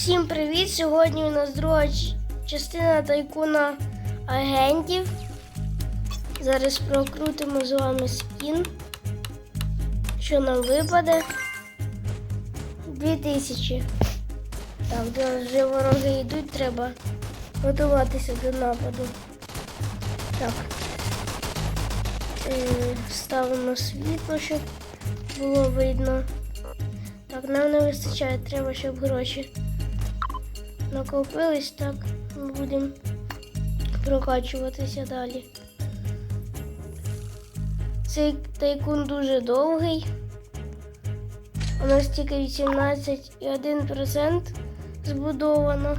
Всім привіт! Сьогодні у нас друга частина тайкуна агентів. Зараз прокрутимо з вами спін. Що нам випаде? 2000. Так, зараз вже вороги йдуть, треба готуватися до нападу. Так. Е, ставимо світло, щоб було видно. Так, нам не вистачає, треба, щоб гроші накопились, так будемо прокачуватися далі. Цей тайкун дуже довгий. У нас тільки 18,1% збудовано.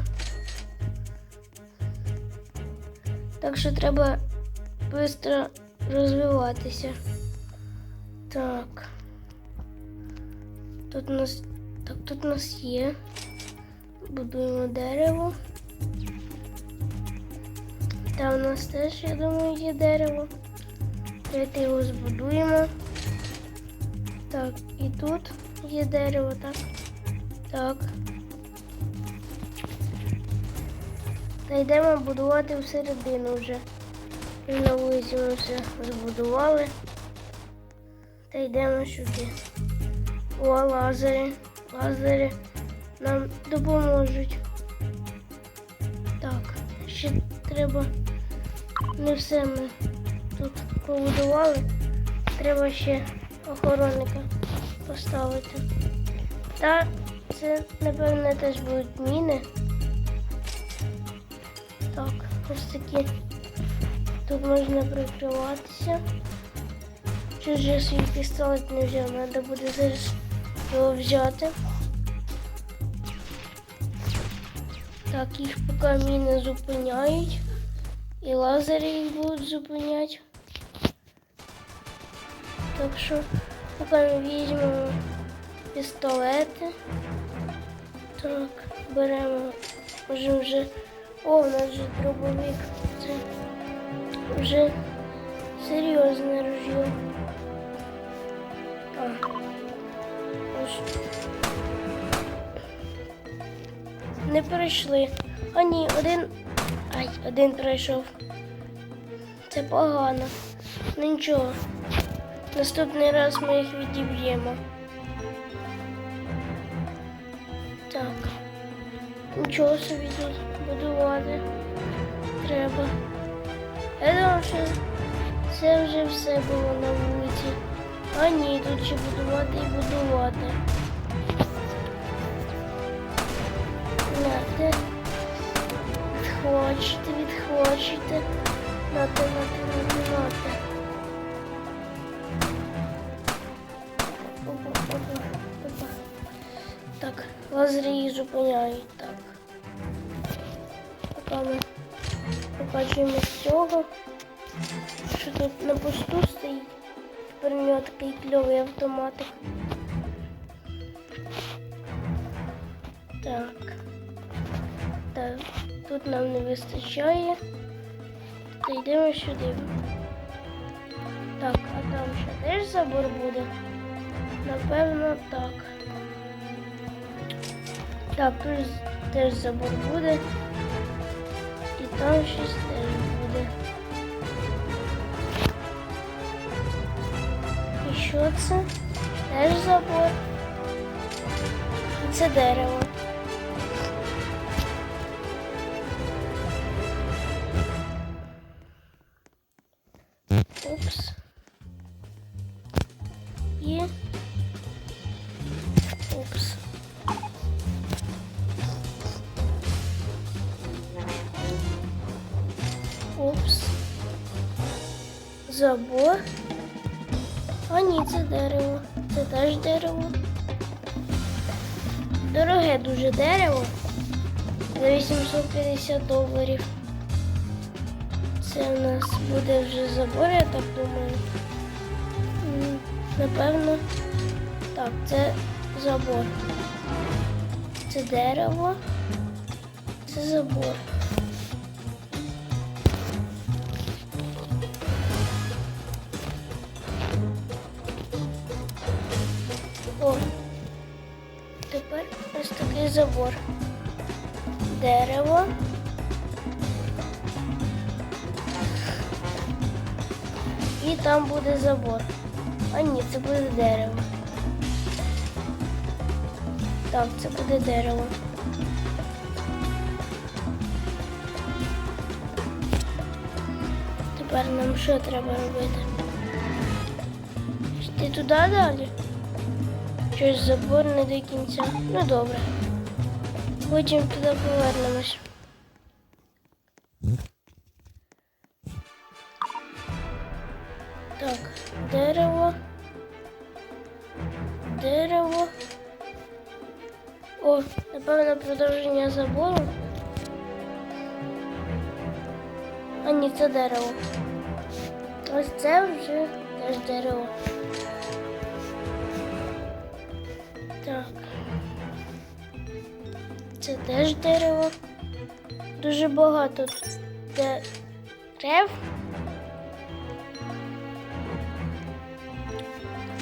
Так що треба швидко розвиватися. Так. Тут у нас так, тут у нас є. Будуємо дерево. Там у нас теж, я думаю, є дерево. Давайте його збудуємо. Так, і тут є дерево, так. Так. Та йдемо будувати всередину вже. І на вулиці ми все збудували. Та йдемо сюди. О, лазери. Лазери нам допоможуть. Так, ще треба не все ми тут побудували. Треба ще охоронника поставити. Та це, напевне, теж будуть міни. Так, ось такі. Тут можна прикриватися. Ж свій пістолет не взяв, треба буде зараз його взяти. Так, їх поки міни зупиняють. І лазери їх будуть зупиняти. Так що поки ми візьмемо пістолети. Так, беремо. Можемо вже... О, у нас вже дробовик. Це вже серйозне. Так. Ось. Не пройшли. А ні, один. Ай, один пройшов. Це погано. Ну нічого. Наступний раз ми їх відіб'ємо. Так. Нічого собі тут будувати треба. Я думав, що це вже все було на вулиці. А ні, тут ще будувати і будувати. Нате. Відхочете, відхочете. Нате, нате, нате, нате. Опа, опа, опа. Так, лазери зупиняють. Так. Поки ми покажемо з цього. Що тут на посту стоїть. Тепер у нього такий кльовий автоматик. Так. Так, тут нам не вистачає. Та йдемо сюди. Так, а там ще теж забор буде? Напевно, так. Так, тут теж забор буде. І там щось теж буде. І що це? Теж забор. І це дерево. Упс. Забор. А ні, це дерево. Це теж дерево. Дороге дуже дерево. За 850 доларів. Це у нас буде вже забор, я так думаю. Напевно. Так, це забор. Це дерево. Це забор. Забор. дерево. І там буде забор. А ні, це буде дерево. Так, це буде дерево. Тепер нам що треба робити? Йти туди далі? Щось забор не до кінця. Ну добре. Потім туди повернемось. Так, дерево. Дерево. О, напевно, продовження забору. А ні, це дерево. Ось це вже теж дерево. Так. Це теж дерево. Дуже багато дерев.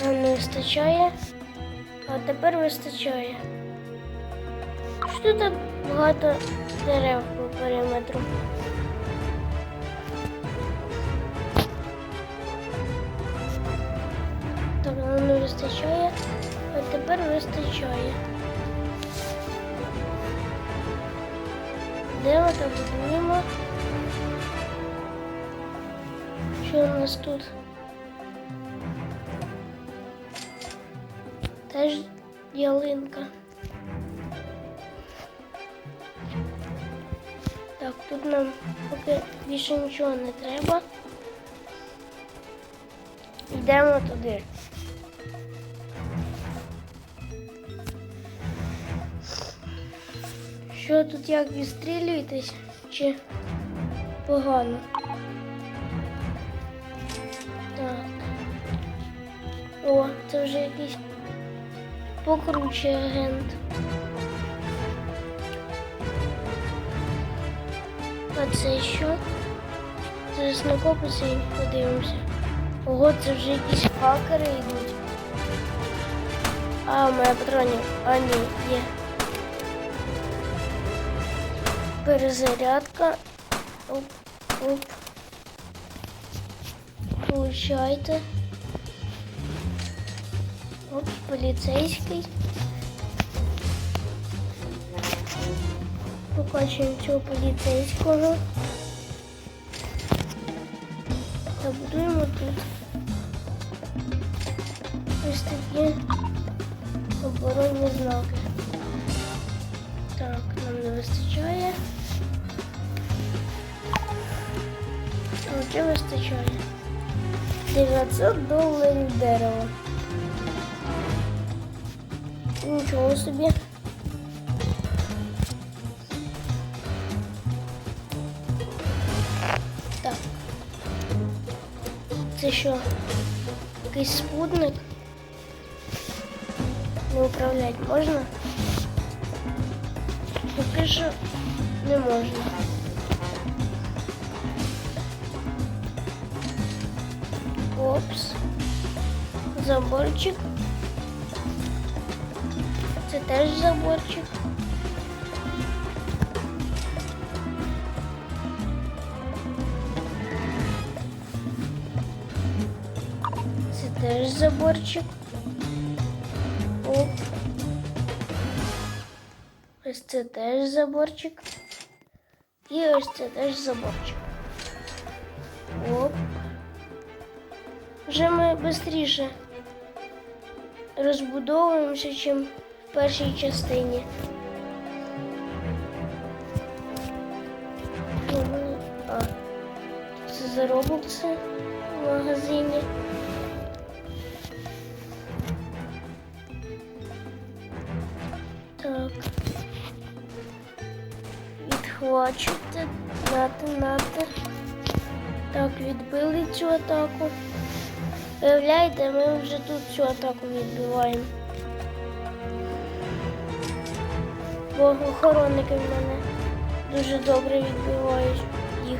Нам не вистачає. А тепер вистачає. Що так багато дерев по периметру? Так, нам не вистачає, а тепер вистачає. Де ми так будуємо? Що у нас тут? Теж ялинка. Так, тут нам поки більше нічого не треба. Йдемо туди. Що тут як відстрілюєтесь? Чи погано? Так. О, це вже якийсь покруче агент. А це що? Зараз накопиться і подивимося. Ого, це вже якісь хакери йдуть. А, мене патронів. А, ні, є. Перезарядка. Оп, оп. Получайте. Оп, поліцейський. Покачуємо цього поліцейського. Та будуємо тут. Ось такі оборонні знаки. 900 доларів дерева. Нічого собі. Так. Це що? Якийсь спутник? Не управляти можна? Поки що не можна. Опс. Заборчик. Це теж заборчик. Це теж заборчик. Оп. Ось це теж заборчик. І ось це теж заборчик. Вже ми швидше розбудовуємося, ніж в першій частині. Ну, А, це заробокси в магазині. Так. Відхвачуйте, нати, нати. Так, відбили цю атаку. Виявляєте, ми вже тут цю атаку відбиваємо. Бо охоронники в мене дуже добре відбивають їх.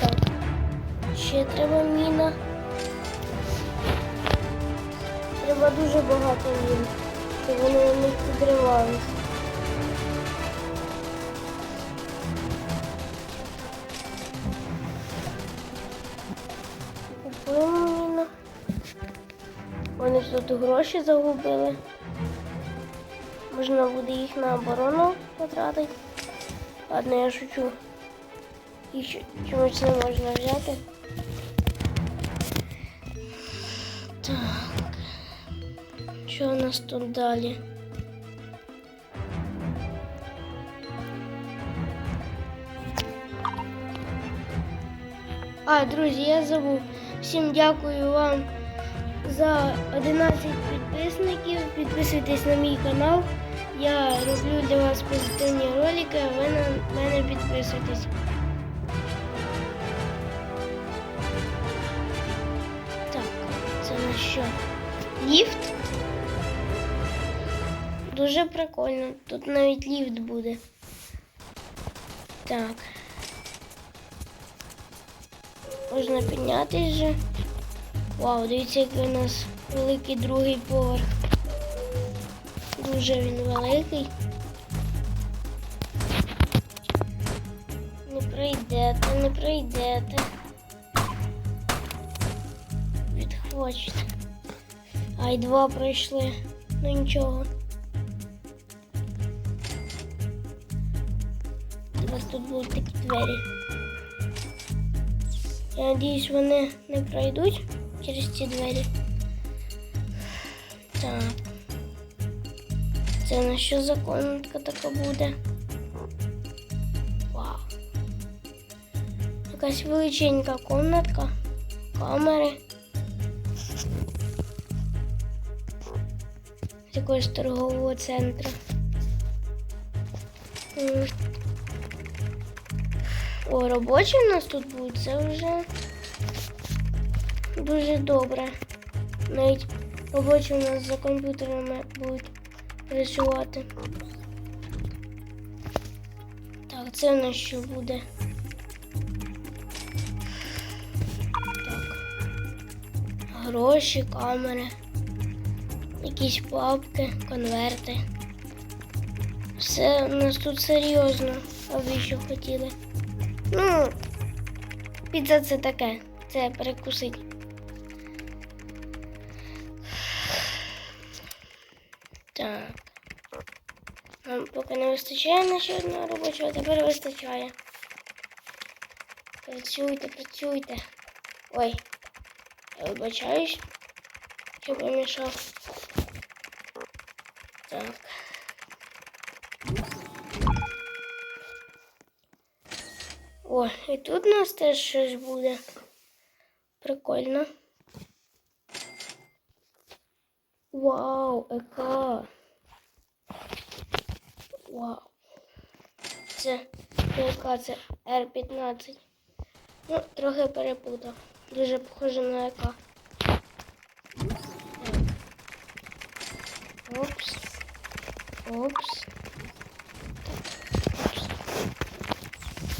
Так. Ще треба міна. Треба дуже багато мін, щоб вони на них тут гроші загубили. Можна буде їх на оборону потратити. Ладно, я шучу. Їх чомусь не можна взяти. Так. Що у нас тут далі? А, друзі, я забув. Всім дякую вам за 11 підписників. Підписуйтесь на мій канал. Я роблю для вас позитивні ролики, а ви на мене підписуйтесь. Так, це на що? Ліфт? Дуже прикольно. Тут навіть ліфт буде. Так. Можна піднятись же. Вау, дивіться, який у нас великий другий поверх. Дуже він великий. Не пройдете, не пройдете. Відхочете. Ай, два пройшли. Ну нічого. У вас тут будуть такі двері. Я надіюсь, вони не пройдуть через ці двері. Так. Це на що за комнатка така буде? Вау. Якась величенька комнатка. Камери. З якогось торгового центру. О, робочі у нас тут будуть, це вже дуже добре. Навіть робочі у нас за комп'ютерами будуть працювати. Так, це у нас що буде? Так. Гроші, камери, якісь папки, конверти. Все у нас тут серйозно, а ви що хотіли? Ну, піца це таке. Це перекусить. Вистачає на ще одного робочого, тепер вистачає. Працюйте, працюйте. Ой, я вибачаюсь, що помішав. Так. О, і тут у нас теж щось буде. Прикольно. Вау, яка. Вау. Це яка це R15. Ну, трохи перепутав. Дуже похоже на яка. Опс. Опс. Опс.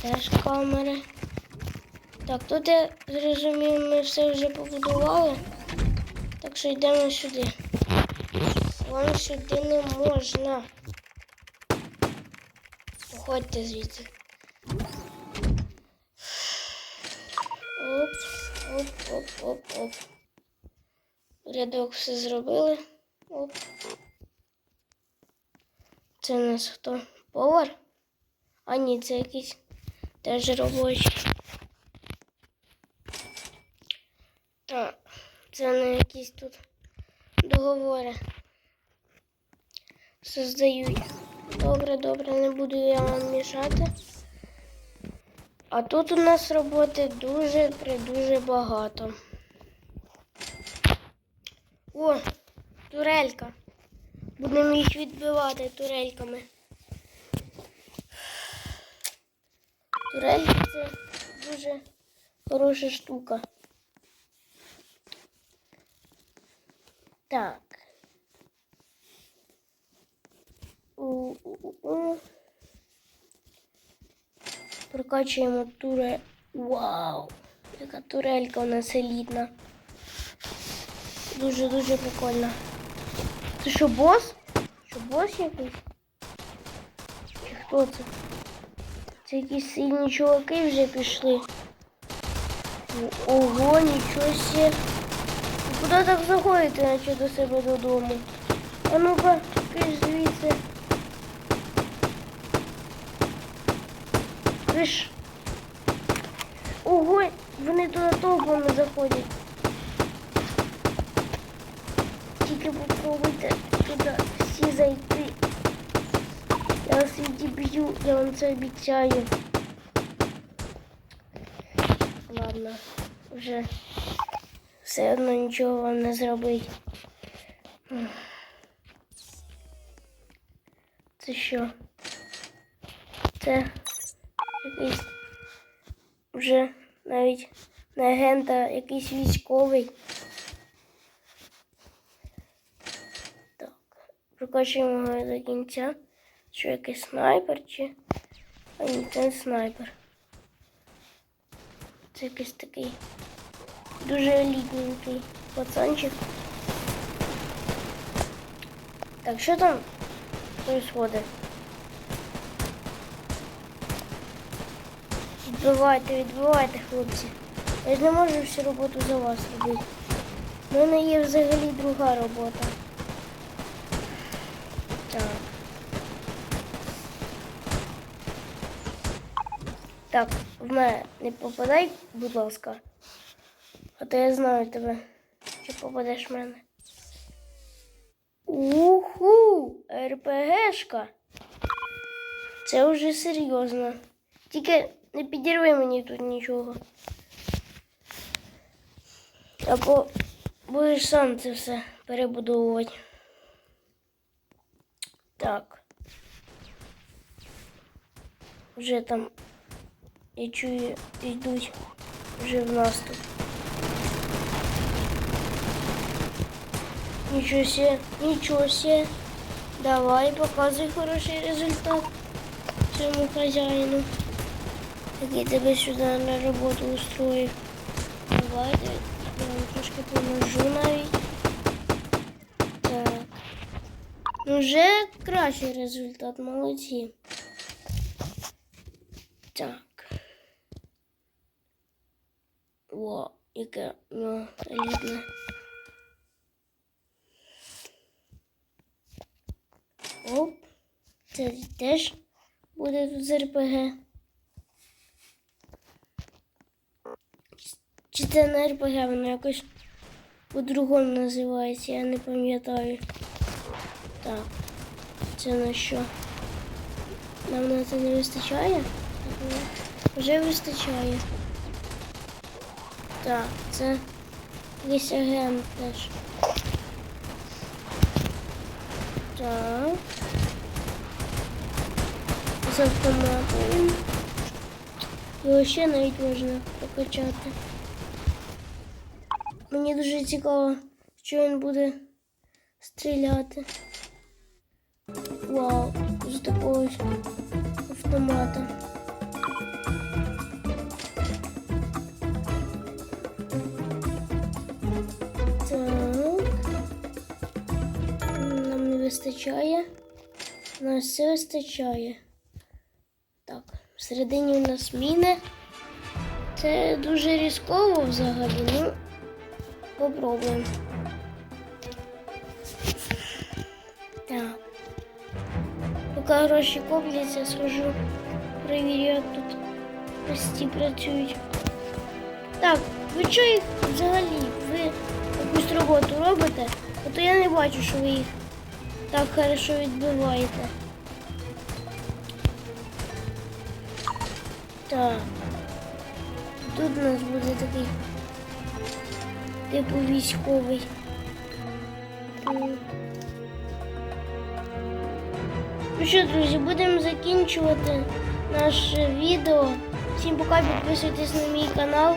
Теж камери. Так, тут я зрозумів, ми все вже побудували. Так що йдемо сюди. Вам сюди не можна. Уходьте звідси. Оп, оп, оп, оп, оп. Рядок все зробили. Оп. Це у нас хто? Повар? А ні, це якийсь теж робочий. Так, це не якісь тут договори создають. Добре, добре, не буду я вам мішати. А тут у нас роботи дуже дуже багато. О, турелька. Будемо їх відбивати турельками. Турельки це дуже хороша штука. Так. Прокачуємо туре. Вау! Яка турелька у нас елітна. Дуже-дуже прикольно. Це що, бос? Що бос якийсь? Чи хто це? Це якісь сильні чуваки вже пішли. Ого, нічого себе. Куди так заходити, наче до себе додому? А ну-ка, звідси. Киш. Ого, вони туди толпами заходять. Тільки попробуйте туди всі зайти. Я вас відіб'ю, я вам це обіцяю. Ладно, вже все одно нічого вам не зробить. Це що? Це якийсь вже навіть не якийсь військовий. Так, прокачуємо його до кінця. Що якийсь снайпер чи. А ні, це не снайпер. Це якийсь такий дуже елітненький пацанчик. Так, що там происходит? Відбивайте, відбивайте, хлопці. Я ж не можу всю роботу за вас робити. У мене є взагалі друга робота. Так. Так, в мене не попадай, будь ласка. А то я знаю тебе. Чи попадеш в мене? Уху! РПГшка. Це вже серйозно. Тільки не підірви мені тут нічого. Або будеш сам це все перебудовувати. Так. Вже там я чую, йдуть вже в наступ. Нічого себе, нічого себе. Давай, показуй хороший результат цьому хазяїну. Який тебе сюди на роботу устроїв. Давайте, я вам трошки поможу навіть. Так. Ну, вже кращий результат, молодці. Так. О, яке нього елітне. Оп. Це теж буде тут з РПГ. Чи це РПГ, воно якось по-другому називається, я не пам'ятаю. Так, це на що? Нам на це не вистачає? Вже вистачає. Так, це якийсь агент теж. Так. З автоматом. Його ще навіть можна прокачати. Мені дуже цікаво, що він буде стріляти. Вау, з такого автомата. Так. Нам не вистачає. У нас все вистачає. Так, всередині у нас міни. Це дуже різково взагалі. Ну, попробуємо. Так. Поки гроші копляться, схожу, перевірю, як тут прості працюють. Так, ви що їх взагалі? Ви якусь роботу робите? А то я не бачу, що ви їх так хорошо відбиваєте. Так. Тут у нас буде такий типу військовий. Ну що, друзі, будемо закінчувати наше відео. Всім пока, підписуйтесь на мій канал.